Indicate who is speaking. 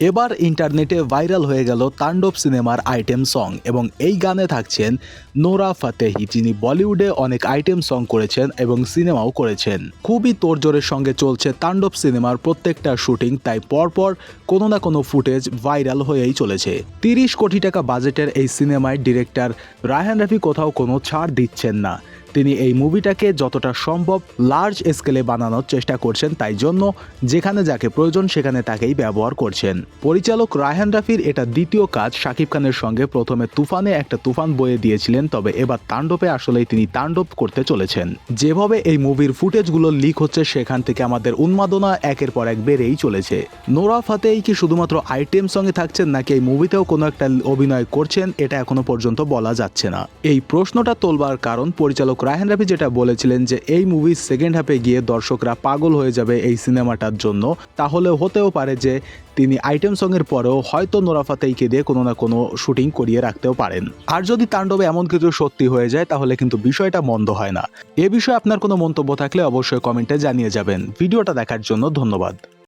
Speaker 1: এবার ইন্টারনেটে ভাইরাল হয়ে গেল তাণ্ডব সিনেমার আইটেম সং এবং এই গানে থাকছেন নোরা ফাতেহি, যিনি বলিউডে অনেক আইটেম সং করেছেন এবং সিনেমাও করেছেন। খুবই তোরজোরের সঙ্গে চলছে তাণ্ডব সিনেমার প্রত্যেকটা শুটিং, তাই পরপর কোনো না কোনো ফুটেজ ভাইরাল হয়েই চলেছে। তিরিশ কোটি টাকা বাজেটের এই সিনেমায় ডিরেক্টর রায়হান রাফি কোথাও কোনো ছাড় দিচ্ছেন না। তিনি এই মুভিটাকে যতটা সম্ভব লার্জ স্কেলে বানানোর চেষ্টা করছেন তাই জন্য যেখানে যাকে প্রয়োজন সেখানে তাকেই ব্যবহার করছেন। পরিচালক রায়হান রাফির এটা দ্বিতীয় কাজ। শাকিব খানের সঙ্গে প্রথমে তুফানে একটা তুফান বয়ে দিয়েছিলেন, তবে এবার তাণ্ডবে আসলেই তিনি তাণ্ডব করতে চলেছেন। যেভাবে এই মুভির ফুটেজগুলো লিক হচ্ছে, সেখান থেকে আমাদের উন্মাদনা একের পর এক বেড়েই চলেছে। নোরা ফাতেই কি শুধুমাত্র আইটেম সঙ্গে থাকছেন, নাকি এই মুভিতেও কোনো একটা অভিনয় করছেন, এটা এখনও পর্যন্ত বলা যাচ্ছে না। এই প্রশ্নটা তোলবার কারণ পরিচালক রায়হান রাফি যেটা বলেছিলেন যে এই মুভির সেকেন্ড হাফে গিয়ে দর্শকরা পাগল হয়ে যাবে এই সিনেমাটার জন্য, তাহলে হতেও পারে যে তিনি আইটেম সঙ্গের পরেও হয়তো নোরা ফাতেইকে দিয়ে কোনো না কোনো শুটিং করিয়ে রাখতেও পারেন। আর যদি তাণ্ডবে এমন কিছু সত্যি হয়ে যায়, তাহলে কিন্তু বিষয়টা মন্দ হয় না। এ বিষয়ে আপনার কোনো মন্তব্য থাকলে অবশ্যই কমেন্টে জানিয়ে যাবেন। ভিডিওটা দেখার জন্য ধন্যবাদ।